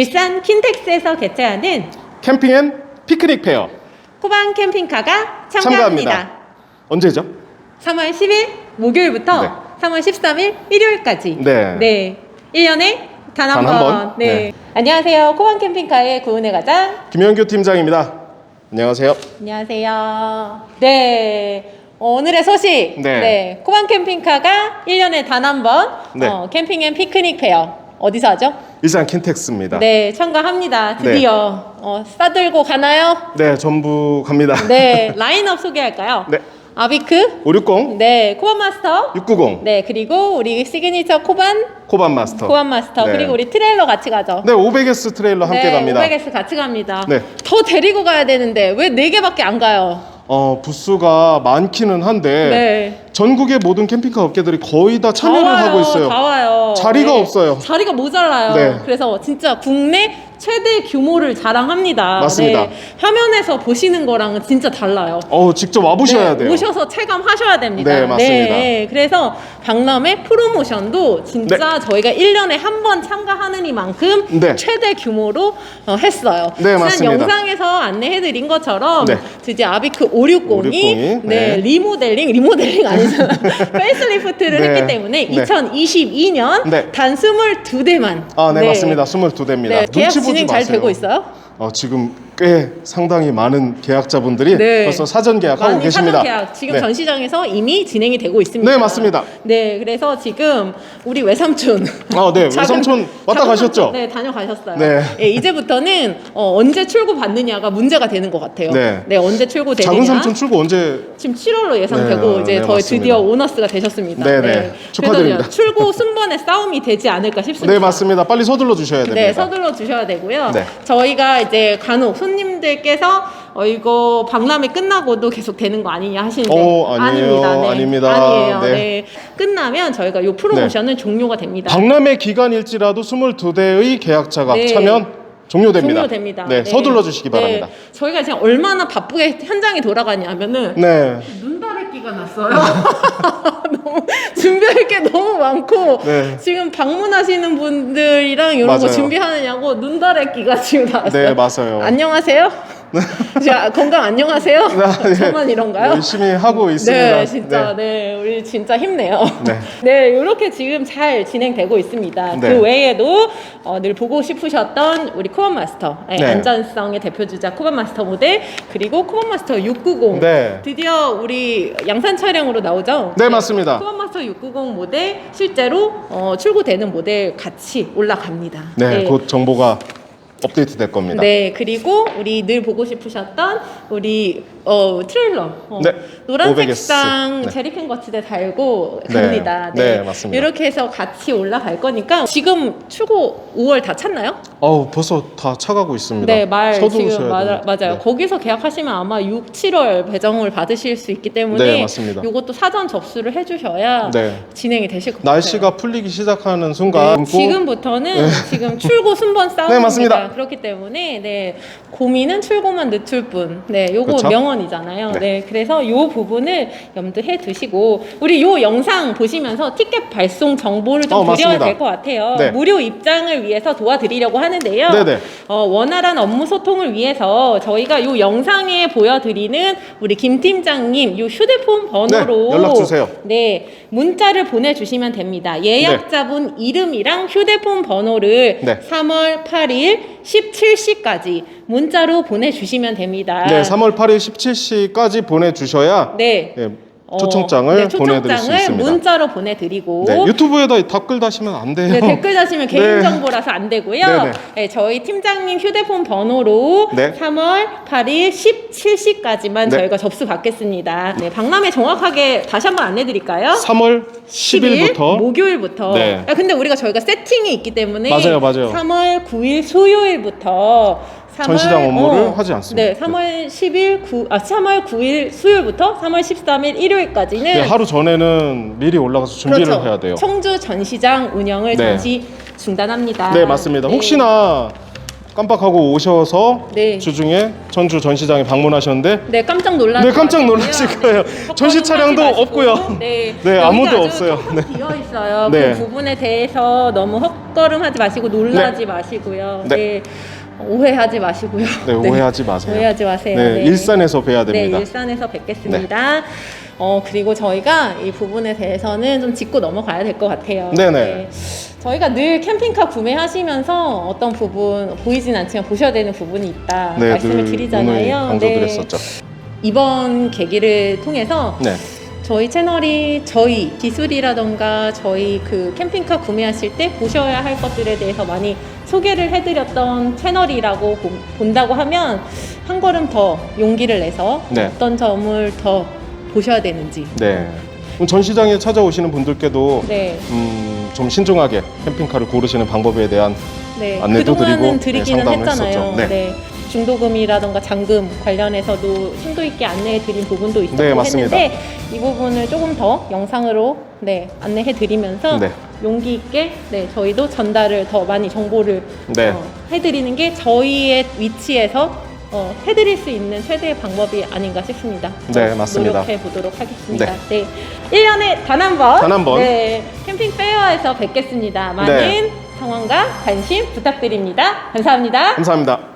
일산 킨텍스에서 개최하는 캠핑 앤 피크닉 페어 코방 캠핑카가 참가합니다. 참가합니다. 언제죠? 3월 10일 목요일부터 네. 3월 13일 일요일까지. 네. 네. 1년에 단한 단한 번. 번. 네. 네. 안녕하세요. 코방 캠핑카의 구은혜 과장. 김영규 팀장입니다. 안녕하세요. 안녕하세요. 네. 오늘의 소식. 네. 코방 캠핑카가 1년에 단 한 번 네. 어, 캠핑 앤 피크닉 페어. 어디서 하죠? 일산 킨텍스입니다. 네, 참가합니다. 드디어 어, 싸들고 가나요? 네, 전부 갑니다. 네, 라인업 소개할까요? 네. 아비크, 560, 네, 코반 마스터, 690, 네, 그리고 우리 시그니처 코반, 코반 마스터. 코반 마스터, 네. 그리고 우리 트레일러 같이 가죠. 네, 500S 트레일러 함께 네, 갑니다. 500S 같이 갑니다. 네. 더 데리고 가야 되는데 왜 네 개밖에 안 가요? 어, 부스가 많기는 한데 네. 전국의 모든 캠핑카 업계들이 거의 다 참여를 다 와요, 하고 있어요. 다 와요. 자리가 없어요. 자리가 모자라요. 네. 그래서 진짜 국내 최대 규모를 자랑합니다. 맞습니다. 네. 화면에서 보시는 거랑은 진짜 달라요. 어, 직접 와보셔야 네, 돼요. 오셔서 체감하셔야 됩니다. 네, 맞습니다. 네, 그래서 박람회 프로모션도 진짜 저희가 1년에 한 번 참가하는 이만큼 네. 최대 규모로 어, 했어요. 네, 지난 맞습니다. 영상에서 안내해드린 것처럼 네. 드디어 아비크 560이 560이, 네, 네. 리모델링, 리모델링 아니잖아. 페이스리프트를 네. 했기 때문에 네. 2022년 네. 단 22대만 아, 네, 맞습니다. 22대입니다. 네, 계약 진행 잘 마세요. 되고 있어요? 어, 지금 꽤 상당히 많은 계약자분들이 네. 벌써 사전 계약하고 많이 계십니다. 사전 계약 지금 네. 전 시장에서 이미 진행이 되고 있습니다. 네, 맞습니다. 네, 그래서 지금 우리 외삼촌. 아, 네, 작은- 외삼촌 왔다 작은 가셨죠? 삼촌, 네, 다녀가셨어요. 네. 예, 이제부터는 어, 언제 출고 받느냐가 문제가 되는 것 같아요. 네. 언제 출고 되느냐. 작은 삼촌 출고 언제 지금 7월로 예상되고 네, 이제 네, 저희 맞습니다. 드디어 오너스가 되셨습니다. 네, 네. 축하드립니다. 그래서 출고 순번의 싸움이 되지 않을까 싶습니다. 네, 맞습니다. 빨리 서둘러 주셔야 됩니다. 네, 서둘러 주셔야 되고요. 네. 저희가 이제 간혹 손님들께서 어 이거 박람회 끝나고도 계속 되는 거 아니냐 하시는데 어, 아니에요. 아닙니다. 네. 아니에요. 네. 네. 끝나면 저희가 요 프로모션은 종료가 됩니다. 박람회 기간일지라도 22대의 계약자가 네. 참여 종료됩니다. 종료됩니다. 네, 서둘러 주시기 네. 바랍니다. 저희가 지금 얼마나 바쁘게 현장에 돌아가냐면은 네. 눈 다래끼가 났어요. 너무 준비할 게 너무 많고 네. 지금 방문하시는 분들이랑 이런 거 맞아요. 준비하느냐고 눈다래끼가 지금 나왔어요. 네, 맞아요. 안녕하세요. 자, 건강 안녕하세요. 네. 저만 이런가요? 열심히 하고 있습니다. 네, 진짜 네. 우리 진짜 힘내요. 네. 네, 이렇게 지금 잘 진행되고 있습니다. 네. 그 외에도 어, 늘 보고 싶으셨던 우리 코반 마스터 네, 네. 안전성의 대표 주자 코반 마스터 모델 그리고 코반 마스터 690 네. 드디어 우리 양산 촬영으로 나오죠? 네, 맞습니다. 코반 마스터 690 모델 실제로 어, 출고되는 모델 같이 올라갑니다. 네, 곧 정보가 업데이트 될 겁니다. 네, 그리고 우리 늘 보고 싶으셨던 우리 어, 트레일러 어, 네, 노란 500S. 색상 네. 제리캔 거치대 달고 네, 갑니다. 네, 맞습니다. 이렇게 해서 같이 올라갈 거니까 지금 출고 5월 다 찼나요? 어우, 벌써 다 차가고 있습니다. 네, 말 서두르셔야 지금 마, 돼요. 맞아요. 네. 거기서 계약하시면 아마 6, 7월 배정을 받으실 수 있기 때문에 네, 맞습니다. 이것도 사전 접수를 해주셔야 네. 진행이 되실 것 같아요. 날씨가 풀리기 시작하는 순간 네, 지금부터는 지금 출고 순번 싸움입니다. 네, 맞습니다. 그렇기 때문에 네 고민은 출고만 늦출 뿐. 네, 요거 그쵸? 명언 이잖아요. 네. 네. 그래서 요 부분을 염두해 두시고 우리 요 영상 보시면서 티켓 발송 정보를 좀 어, 드려야. 될 것 같아요. 네. 무료 입장을 위해서 도와드리려고 하는데요. 네네. 어, 원활한 업무 소통을 위해서 저희가 요 영상에 보여드리는 우리 김 팀장님 요 휴대폰 번호로 네, 연락 주세요. 네, 문자를 보내주시면 됩니다. 예약자분 이름이랑 휴대폰 번호를 네. 3월 8일 17시까지 문자로 보내주시면 됩니다. 네, 3월 8일 17시까지 보내주셔야 네. 예, 어, 초청장을 네, 보내드릴 수 초청장을 있습니다. 문자로 보내드리고 네, 유튜브에다 댓글 다시면 안 돼요. 네, 댓글 다시면 네. 개인 정보라서 안 되고요. 네네. 네, 저희 팀장님 휴대폰 번호로 네. 3월 8일 17시까지만 네. 저희가 접수 받겠습니다. 네, 박람회 정확하게 다시 한번 안내 드릴까요? 3월 10일부터 목요일부터. 네. 아, 근데 우리가 저희가 세팅이 있기 때문에 맞아요, 맞아요. 3월 9일 수요일부터 3월, 전시장 업무를 하지 않습니다. 네, 3월 10일 9, 아 3월 9일 수요일부터 3월 13일 일요일까지는 네, 하루 전에는 미리 올라가서 준비를 그렇죠. 해야 돼요. 청주 전시장 운영을 네. 잠시 중단합니다. 네, 맞습니다. 네. 혹시나 깜빡하고 오셔서 네. 주중에 전주 전시장에 방문하셨는데 네 깜짝 놀라실 네, 깜짝 놀라실 거예요. 전시 차량도 없고요. 네, 네, 아무도 없어요. 텅텅 비어 있어요. 네. 그 부분에 대해서 너무 헉, 부끄러움하지 마시고 놀라지 마시고요. 네. 네. 오해하지 마시고요. 네, 오해하지 마세요. 오해하지 마세요. 네, 일산에서 뵈야 됩니다. 네, 일산에서 뵙겠습니다. 어, 그리고 저희가 이 부분에 대해서는 좀 짚고 넘어가야 될 것 같아요. 네네. 저희가 늘 캠핑카 구매하시면서 어떤 부분 보이진 않지만 보셔야 되는 부분이 있다 네, 말씀을 늘 드리잖아요. 강조드렸었죠. 이번 계기를 통해서 네, 저희 채널이 저희 기술이라던가 저희 그 캠핑카 구매하실 때 보셔야 할 것들에 대해서 많이 소개를 해드렸던 채널이라고 보- 본다고 하면 한 걸음 더 용기를 내서 네. 어떤 점을 더 보셔야 되는지 네. 그럼 전시장에 찾아오시는 분들께도 네, 음, 좀 신중하게 캠핑카를 고르시는 방법에 대한 네. 안내도 그동안은 드리고, 네, 드리기는 상담을 했잖아요. 했었죠. 네. 네. 중도금이라던가 잔금 관련해서도 심도 있게 안내해 드린 부분도 있었고 네, 맞습니다. 했는데 이 부분을 조금 더 영상으로 네, 안내해 드리면서 네. 용기 있게 네, 저희도 전달을 더 많이 정보를 네. 어, 해드리는 게 저희의 위치에서 어, 해드릴 수 있는 최대의 방법이 아닌가 싶습니다. 네, 맞습니다. 노력해 보도록 하겠습니다. 네. 1년에 단 한 번. 단한 번. 네. 캠핑 페어에서 뵙겠습니다. 많은 네. 성원과 관심 부탁드립니다. 감사합니다. 감사합니다.